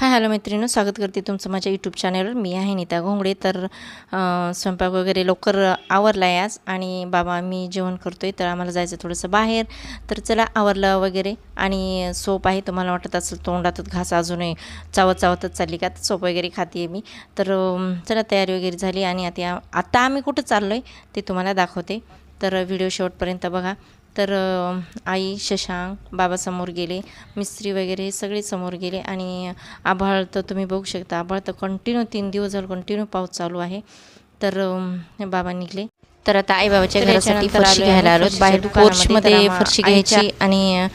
Hi hello मैत्रिणी स्वागत करते तुमचं माझ्या यूट्यूब चॅनलवर मी आहे नीता घोंगडे. तर स्वयंपाक वगैरे लवकर आवरला आहे आज आणि बाबा मी जेवण करतो आहे तर आम्हाला जायचं थोडंसं बाहेर. तर चला आवरलं वगैरे. आणि सोप आहे तुम्हाला वाटत असेल तोंडातच घास अजूनही चावत चावतच चालली का? तर सोप वगैरे खाते आहे मी. तर चला तयारी वगैरे झाली आणि आता आता आम्ही कुठं चाललो आहे ते तुम्हाला दाखवते. तर व्हिडिओ शेवटपर्यंत बघा. तर आई शशांक बाबा समोर गेले मिस्त्री वगैरे हे सगळे समोर गेले आणि आभाळ तर तुम्ही बघू शकता. आभाळ तर कंटिन्यू तीन दिवस झालं कंटिन्यू पाऊस चालू आहे. तर बाबा निघले. तर आता आई बाबाच्या घरासाठी फरशी घ्यायला आलो बाहेर फरशी घ्यायची आणि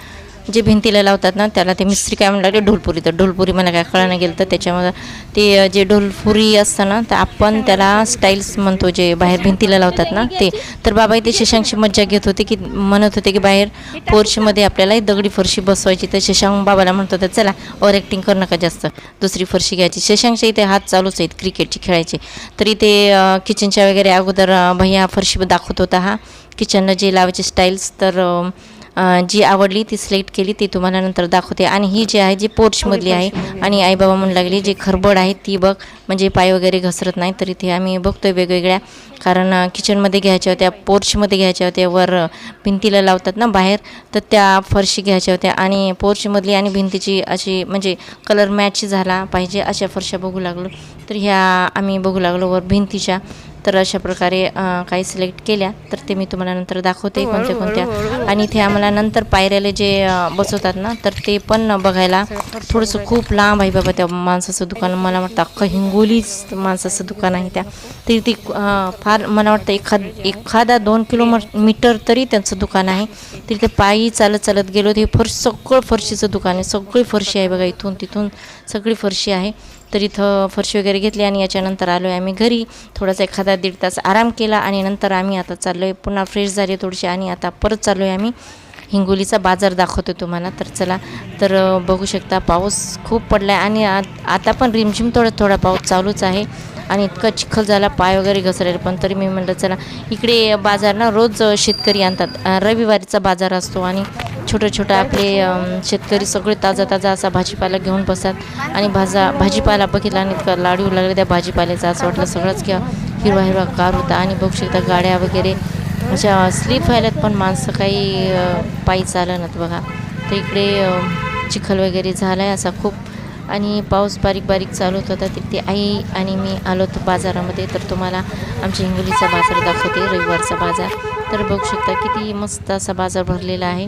जे भिंतीला लावतात ना त्याला ते मिस्त्री काय म्हणलं ढोलपुरी. तर ढोलपुरी मला काय कळायला गेलं तर त्याच्यामध्ये ते जे ढोलपुरी असतं ना तर आपण त्याला स्टाईल्स म्हणतो जे बाहेर भिंतीला लावतात ना ते. तर बाबा इथे शशांकची मज्जा घेत होते की म्हणत होते की बाहेर पोर्चमध्ये आपल्याला दगडी फरशी बसवायची. तर शशांक बाबाला म्हणत होता चला ओव्हर ॲक्टिंग करू नका जास्त. दुसरी फरशी घ्यायची. शशांकच्या इथे हात चालूच आहेत क्रिकेटची खेळायचे. तर इथे किचनच्या वगैरे अगोदर भैया फरशी दाखवत होता हा. किचनला जे लावायचे स्टाईल्स तर जी आवडली ती सिलेक्ट केली ती तुम्हाला नंतर दाखवते. आणि ही जी आहे जी पोर्चमधली आहे आणि आई बाबा म्हणू लागली जी खरबड आहे ती बघ. म्हणजे पाय वगैरे घसरत नाही तर इथे आम्ही बघतोय वेगवेगळ्या. कारण किचनमध्ये घ्यायच्या होत्या पोर्चमध्ये घ्यायच्या होत्या वर भिंतीला लावतात ना बाहेर तर त्या फरशी घ्यायच्या होत्या. आणि पोर्चमधली आणि भिंतीची अशी म्हणजे कलर मॅच झाला पाहिजे अशा फरशा बघू लागलो. तर ह्या आम्ही बघू लागलो वर भिंतीच्या. तर अशा प्रकारे काही सिलेक्ट केल्या. तर ते मी तुम्हाला नंतर दाखवते कोणत्या कोणत्या. आणि इथे आम्हाला नंतर पायऱ्याला जे बसवतात ना तर ते पण बघायला थोडंसं खूप लांब आहे बाबा त्या माणसाचं दुकान. मला वाटतं अख्खं हिंगोलीच माणसाचं दुकान आहे त्या. तरी ती अ, फार मला वाटतं एखाद एखादा दोन किलो मीटर तरी त्यांचं दुकान आहे. तरी ते पायी चालत चालत गेलो ते फरशी सगळं फरशीचं दुकान आहे. सगळी फरशी आहे बघा इथून तिथून सगळी फरशी आहे. तर इथं फरशी वगैरे घेतली आणि याच्यानंतर आलो आहे आम्ही घरी. थोडासा एखादा दीड तास आराम केला आणि नंतर आम्ही आता चाललो आहे पुन्हा फ्रेश झाली थोडीशी आणि आता परत चाललो आहे आम्ही हिंगोलीचा बाजार दाखवतो तुम्हाला. तर चला तर बघू शकता पाऊस खूप पडला आहे आणि आता पण रिमझिम थोडा थोडा पाऊस चालूच आहे आणि इतका चिखल झाला पाय वगैरे घसरेल पण तरी मी म्हटलं चला इकडे बाजार ना रोज शेतकरी आणतात. रविवारीचा बाजार असतो आणि छोटं छोटं आपले शेतकरी सगळे ताजा ताजा असा भाजीपाला घेऊन बसतात. आणि भाजा भाजीपाला बघितला आणि इतका लाडू लागले त्या भाजीपाल्याचा असं वाटलं सगळंच किंवा हिरवा हिरवा कार होता. आणि बघू शकता गाड्या वगैरे अशा स्लीप व्हायलात पण माणसं काही पायी चालनात बघा. तर इकडे चिखल वगैरे झाला आहे असा खूप. आणि पाऊस बारीक बारीक चालू होत होता तिथे आई आणि मी आलो होतो बाजारामध्ये. तर तुम्हाला आमच्या हिंगोलीचा बाजार दाखवते रविवारचा बाजार. तर बघू शकता किती मस्त असा बाजार भरलेला आहे.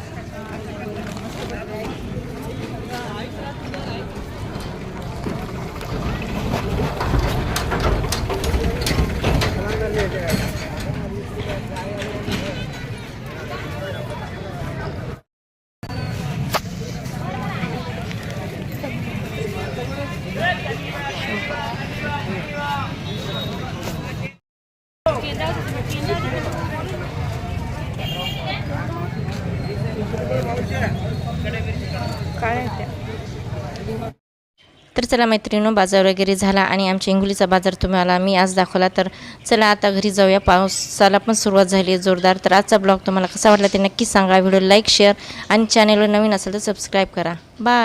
तर चला मैत्रिणी बाजार वगैरे झाला आणि आमच्या इंगुलीचा बाजार तुम्हाला मी आज दाखवला तर चला आता घरी जाऊया. पावसाला पण सुरुवात झाली आहे जोरदार. तर आजचा ब्लॉग तुम्हाला कसा वाटला ते नक्की सांगा. व्हिडिओ लाईक शेअर आणि चॅनेलवर नवीन असेल तर सबस्क्राईब करा. बाय